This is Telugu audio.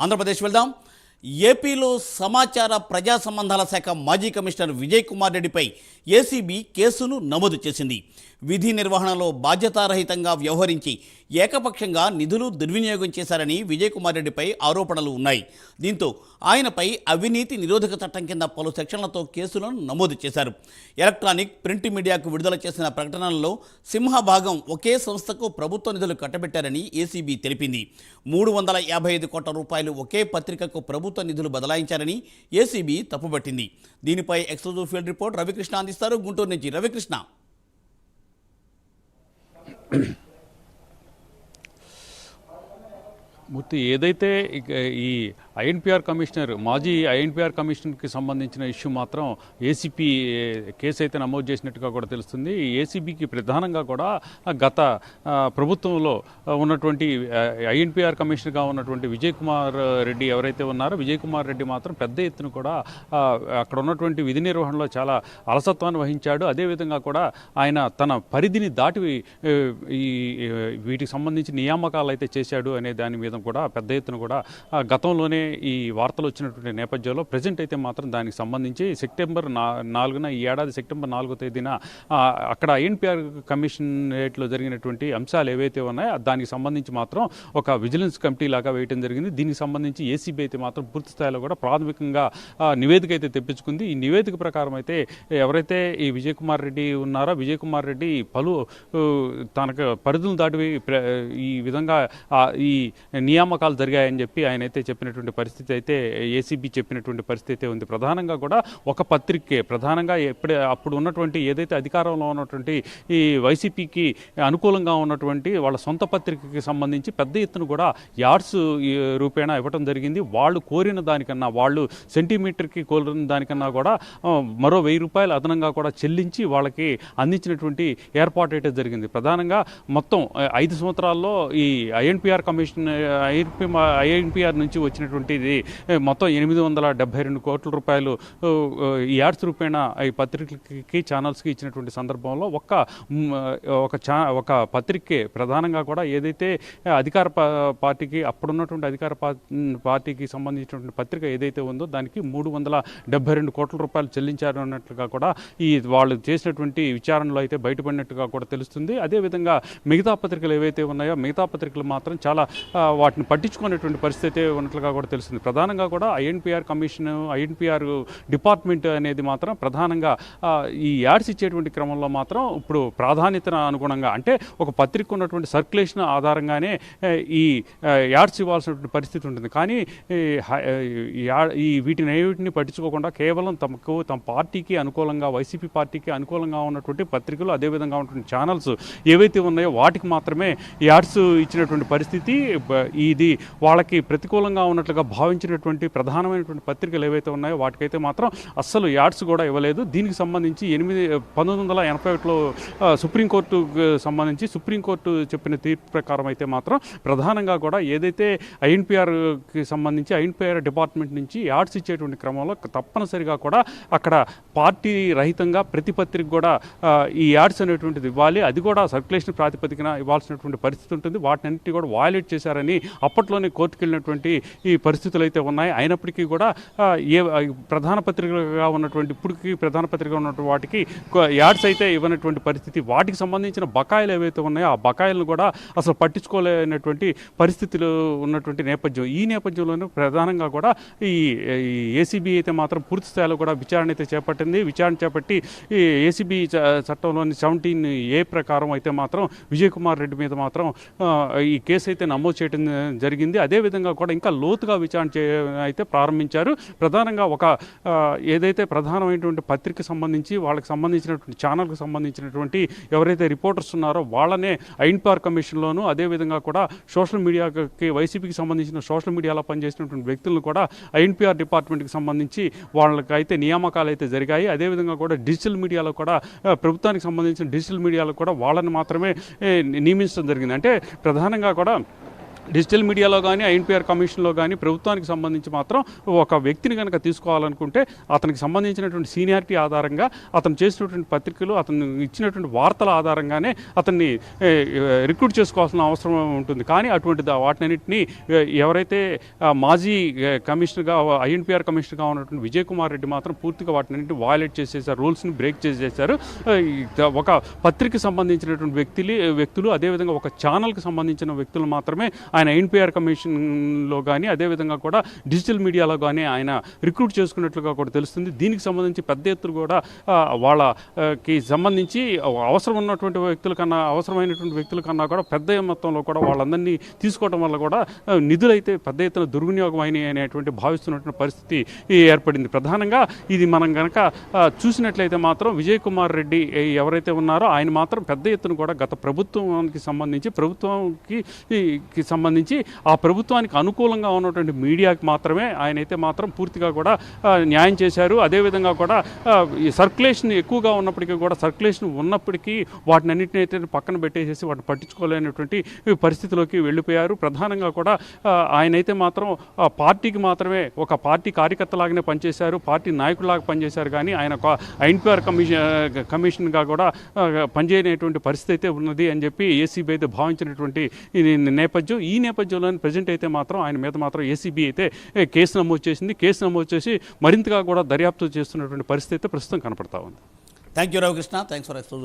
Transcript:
ఆంధ్రప్రదేశ్ వెళ్దాం. ఏపీలో సమాచార ప్రజా సంబంధాల శాఖ మాజీ కమిషనర్ విజయ్ కుమార్ రెడ్డిపై ఏసీబీ కేసును నమోదు చేసింది. విధి నిర్వహణలో బాధ్యతారహితంగా వ్యవహరించి ఏకపక్షంగా నిధులు దుర్వినియోగం చేశారని విజయ్ కుమార్ రెడ్డిపై ఆరోపణలు ఉన్నాయి. దీంతో ఆయనపై అవినీతి నిరోధక చట్టం కింద పలు సెక్షన్లతో కేసులను నమోదు చేశారు. ఎలక్ట్రానిక్ ప్రింట్ మీడియాకు విడుదల చేసిన ప్రకటనలలో సింహభాగం ఒకే సంస్థకు ప్రభుత్వ నిధులు కట్టబెట్టారని ఏసీబీ తెలిపింది. మూడు వందల యాభై ఐదు కోట్ల రూపాయలు ఒకే పత్రికకు ప్రభుత్వ నిధులు బదలాయించారని ఏసీబీ తప్పుపట్టింది. దీనిపై ఎక్స్క్లూజివ్ ఫీల్డ్ రిపోర్ట్ రవికృష్ణ అందిస్తారు. గుంటూరు నుంచి రవికృష్ణ. మూర్తి ఏదైతే ఈ ఐఎన్పిఆర్ కమిషనర్ మాజీ ఐఎన్పిఆర్ కమిషనర్కి సంబంధించిన ఇష్యూ మాత్రం ఏసీపీ కేసు అయితే నమోదు చేసినట్టుగా కూడా తెలుస్తుంది. ఏసీబీకి ప్రధానంగా కూడా గత ప్రభుత్వంలో ఉన్నటువంటి ఐఎన్పిఆర్ కమిషనర్గా ఉన్నటువంటి విజయ్ కుమార్ రెడ్డి ఎవరైతే ఉన్నారో విజయ్ కుమార్ రెడ్డి మాత్రం పెద్ద ఎత్తున కూడా అక్కడ ఉన్నటువంటి విధి నిర్వహణలో చాలా అలసత్వాన్ని వహించాడు. అదేవిధంగా కూడా ఆయన తన పరిధిని దాటి ఈ వీటికి సంబంధించి నియామకాలు అయితే చేశాడు అనే దాని మీద కూడా పెద్ద ఎత్తున కూడా గతంలోనే ఈ వార్తలు వచ్చినటువంటి నేపథ్యంలో ప్రజెంట్ అయితే మాత్రం దానికి సంబంధించి సెప్టెంబర్ నా నాలుగున ఈ ఏడాది సెప్టెంబర్ నాలుగో తేదీన అక్కడ ఐఎన్పిఆర్ కమిషనరేట్లో జరిగినటువంటి అంశాలు ఏవైతే ఉన్నాయో దానికి సంబంధించి మాత్రం ఒక విజిలెన్స్ కమిటీ లాగా వేయడం జరిగింది. దీనికి సంబంధించి ఏసీబీ అయితే మాత్రం పూర్తి స్థాయిలో కూడా ప్రాథమికంగా నివేదిక అయితే తెప్పించుకుంది. ఈ నివేదిక ప్రకారం అయితే ఎవరైతే ఈ విజయ్ కుమార్ రెడ్డి ఉన్నారో విజయ్ కుమార్ రెడ్డి పలు తనకు పరిధులు దాటి ఈ విధంగా ఈ నియామకాలు జరిగాయని చెప్పి ఆయన అయితే చెప్పినటువంటి పరిస్థితి అయితే ఏసీబీ చెప్పినటువంటి పరిస్థితి అయితే ఉంది. ప్రధానంగా కూడా ఒక పత్రికే ప్రధానంగా ఎప్పుడే అప్పుడు ఉన్నటువంటి ఏదైతే అధికారంలో ఉన్నటువంటి ఈ వైసీపీకి అనుకూలంగా ఉన్నటువంటి వాళ్ళ సొంత పత్రికకి సంబంధించి పెద్ద ఎత్తున కూడా యార్డ్స్ రూపేణా ఇవ్వటం జరిగింది. వాళ్ళు కోరిన దానికన్నా వాళ్ళు సెంటీమీటర్కి కోరిన దానికన్నా కూడా మరో వెయ్యి రూపాయలు అదనంగా కూడా చెల్లించి వాళ్ళకి అందించినటువంటి ఏర్పాటు అయితే జరిగింది. ప్రధానంగా మొత్తం ఐదు సంవత్సరాల్లో ఈ ఐఎన్పిఆర్ కమిషన్ ఐఎన్పి ఐఎన్పిఆర్ నుంచి వచ్చినటువంటి వచ్చినటువంటిది ఇది మొత్తం ఎనిమిది వందల డెబ్బై రెండు కోట్ల రూపాయలు ఈ యాడ్స్ రూపేణా ఈ పత్రికలకి ఛానల్స్కి ఇచ్చినటువంటి సందర్భంలో ఒక్క ఒక ఛా ఒక పత్రికే ప్రధానంగా కూడా ఏదైతే అధికార పార్టీకి అప్పుడున్నటువంటి అధికార పార్టీకి సంబంధించినటువంటి పత్రిక ఏదైతే ఉందో దానికి మూడు వందల డెబ్బై రెండు కోట్ల రూపాయలు చెల్లించారు అన్నట్లుగా కూడా ఈ వాళ్ళు చేసినటువంటి విచారణలో అయితే బయటపడినట్టుగా కూడా తెలుస్తుంది. అదేవిధంగా మిగతా పత్రికలు ఏవైతే ఉన్నాయో మిగతా పత్రికలు మాత్రం చాలా వాటిని పట్టించుకునేటువంటి పరిస్థితి ఉన్నట్లుగా కూడా తెలుస్తుంది. ప్రధానంగా కూడా ఐఎన్పిఆర్ కమిషన్ ఐఎన్పిఆర్ డిపార్ట్మెంట్ అనేది మాత్రం ప్రధానంగా ఈ యాడ్స్ ఇచ్చేటువంటి క్రమంలో మాత్రం ఇప్పుడు ప్రాధాన్యత అనుగుణంగా అంటే ఒక పత్రిక ఉన్నటువంటి సర్క్యులేషన్ ఆధారంగానే ఈ యాడ్స్ ఇవ్వాల్సినటువంటి పరిస్థితి ఉంటుంది. కానీ ఈ హై- వీటిని ఏవిటిని పట్టించుకోకుండా కేవలం తమకు తమ పార్టీకి అనుకూలంగా వైసీపీ పార్టీకి అనుకూలంగా ఉన్నటువంటి పత్రికలు అదేవిధంగా ఉన్నటువంటి ఛానల్స్ ఏవైతే ఉన్నాయో వాటికి మాత్రమే యాడ్స్ ఇచ్చినటువంటి పరిస్థితి ఇది వాళ్ళకి ప్రతికూలంగా ఉన్నట్లుగా భావించినటువంటి ప్రధానమైనటువంటి పత్రికలు ఏవైతే ఉన్నాయో వాటికైతే మాత్రం అస్సలు యాడ్స్ కూడా ఇవ్వలేదు. దీనికి సంబంధించి ఎనిమిది పంతొమ్మిది వందల ఎనభై ఒకటిలో సుప్రీంకోర్టు సంబంధించి సుప్రీంకోర్టు చెప్పిన తీర్పు ప్రకారం అయితే మాత్రం ప్రధానంగా కూడా ఏదైతే ఐఎన్పిఆర్కి సంబంధించి ఐఎన్పిఆర్ డిపార్ట్మెంట్ నుంచి యాడ్స్ ఇచ్చేటువంటి క్రమంలో తప్పనిసరిగా కూడా అక్కడ పార్టీ రహితంగా ప్రతి పత్రిక కూడా ఈ యాడ్స్ అనేటువంటిది ఇవ్వాలి. అది కూడా సర్క్యులేషన్ ప్రాతిపదికన ఇవ్వాల్సినటువంటి పరిస్థితి ఉంటుంది. వాటినన్నిటి కూడా వయలేట్ చేశారని అప్పట్లోనే కోర్టుకు వెళ్ళినటువంటి ఈ పరిస్థితులు అయితే ఉన్నాయి. అయినప్పటికీ కూడా ఏ ప్రధాన పత్రికగా ఉన్నటువంటి ఇప్పటికీ ప్రధాన పత్రిక ఉన్నటువంటి వాటికి యాడ్స్ అయితే ఇవ్వనటువంటి పరిస్థితి. వాటికి సంబంధించిన బకాయిలు ఏవైతే ఉన్నాయో ఆ బకాయిలను కూడా అసలు పట్టించుకోలేనటువంటి పరిస్థితులు ఉన్నటువంటి నేపథ్యం. ఈ నేపథ్యంలోనే ప్రధానంగా కూడా ఈ ఏసీబీ అయితే మాత్రం పూర్తి స్థాయిలో కూడా విచారణ అయితే చేపట్టింది. విచారణ చేపట్టి ఈ ఏసీబీ చట్టంలోని సెవెంటీన్ ఏ ప్రకారం అయితే మాత్రం విజయ్ కుమార్ రెడ్డి మీద మాత్రం ఈ కేసు అయితే నమోదు చేయడం జరిగింది. అదేవిధంగా కూడా ఇంకా లోతుగా విచారణ చే అయితే ప్రారంభించారు. ప్రధానంగా ఒక ఏదైతే ప్రధానమైనటువంటి పత్రిక సంబంధించి వాళ్ళకి సంబంధించినటువంటి ఛానల్కి సంబంధించినటువంటి ఎవరైతే రిపోర్టర్స్ ఉన్నారో వాళ్ళనే ఐన్పార్ కమిషన్లోను అదేవిధంగా కూడా సోషల్ మీడియాకి వైసీపీకి సంబంధించిన సోషల్ మీడియాలో పనిచేసినటువంటి వ్యక్తులను కూడా ఐఎన్పిఆర్ డిపార్ట్మెంట్కి సంబంధించి వాళ్ళకైతే నియామకాలు అయితే జరిగాయి. అదేవిధంగా కూడా డిజిటల్ మీడియాలో కూడా ప్రభుత్వానికి సంబంధించిన డిజిటల్ మీడియాలో కూడా వాళ్ళని మాత్రమే నియమించడం జరిగింది. అంటే ప్రధానంగా కూడా డిజిటల్ మీడియాలో కానీ ఐఎన్పిఆర్ కమిషన్లో కానీ ప్రభుత్వానికి సంబంధించి మాత్రం ఒక వ్యక్తిని కనుక తీసుకోవాలనుకుంటే అతనికి సంబంధించినటువంటి సీనియారిటీ ఆధారంగా అతను చేసినటువంటి పత్రికలు అతను ఇచ్చినటువంటి వార్తల ఆధారంగానే అతన్ని రిక్రూట్ చేసుకోవాల్సిన అవసరం ఉంటుంది. కానీ అటువంటి వాటినన్నింటినీ ఎవరైతే మాజీ కమిషనర్గా ఐఎన్పిఆర్ కమిషనర్గా ఉన్నటువంటి విజయ్ కుమార్ రెడ్డి మాత్రం పూర్తిగా వాటినన్నింటినీ వాయలేట్ చేసేసారు రూల్స్ని బ్రేక్ చేసేసారు ఒక పత్రికకి సంబంధించినటువంటి వ్యక్తులు వ్యక్తులు అదేవిధంగా ఒక ఛానల్కి సంబంధించిన వ్యక్తులు మాత్రమే ఆయన ఎన్పిఆర్ కమిషన్లో కానీ అదేవిధంగా కూడా డిజిటల్ మీడియాలో కానీ ఆయన రిక్రూట్ చేసుకున్నట్లుగా కూడా తెలుస్తుంది. దీనికి సంబంధించి పెద్ద ఎత్తున కూడా వాళ్ళకి సంబంధించి అవసరం ఉన్నటువంటి వ్యక్తుల కన్నా అవసరమైనటువంటి వ్యక్తుల కన్నా కూడా పెద్ద మొత్తంలో కూడా వాళ్ళందరినీ తీసుకోవడం వల్ల కూడా నిధులైతే పెద్ద ఎత్తున దుర్వినియోగం అయినాయి అనేటువంటి భావిస్తున్నటువంటి పరిస్థితి ఏర్పడింది. ప్రధానంగా ఇది మనం కనుక చూసినట్లయితే మాత్రం విజయ్ కుమార్ రెడ్డి ఎవరైతే ఉన్నారో ఆయన మాత్రం పెద్ద ఎత్తున కూడా గత ప్రభుత్వానికి సంబంధించి ప్రభుత్వంకి సంబంధించి ఆ ప్రభుత్వానికి అనుకూలంగా ఉన్నటువంటి మీడియాకి మాత్రమే ఆయన అయితే మాత్రం పూర్తిగా కూడా న్యాయం చేశారు. అదేవిధంగా కూడా ఈ సర్క్యులేషన్ ఎక్కువగా ఉన్నప్పటికీ కూడా సర్క్యులేషన్ ఉన్నప్పటికీ వాటిని అన్నింటినీ అయితే పక్కన పెట్టేసేసి వాటిని పట్టించుకోలేనటువంటి పరిస్థితిలోకి వెళ్ళిపోయారు. ప్రధానంగా కూడా ఆయనైతే మాత్రం పార్టీకి మాత్రమే ఒక పార్టీ కార్యకర్తలాగానే పనిచేశారు. పార్టీ నాయకులాగా పనిచేశారు. కానీ ఆయన ఒక ఎన్పిఆర్ కమిషన్ కమిషన్గా కూడా పనిచేయనటువంటి పరిస్థితి అయితే ఉన్నది అని చెప్పి ఏసీబీ అయితే భావించినటువంటి నేపథ్యం. ఈ ఈ నేపథ్యంలో ప్రజెంట్ అయితే మాత్రం ఆయన మీద మాత్రం ఏసీబీ అయితే కేసు నమోదు చేసింది. కేసు నమోదు చేసి మరింతగా కూడా దర్యాప్తు చేస్తున్నటువంటి పరిస్థితి అయితే ప్రస్తుతం కనపడతా ఉంది. Thank you Ravikrishna thanks for expose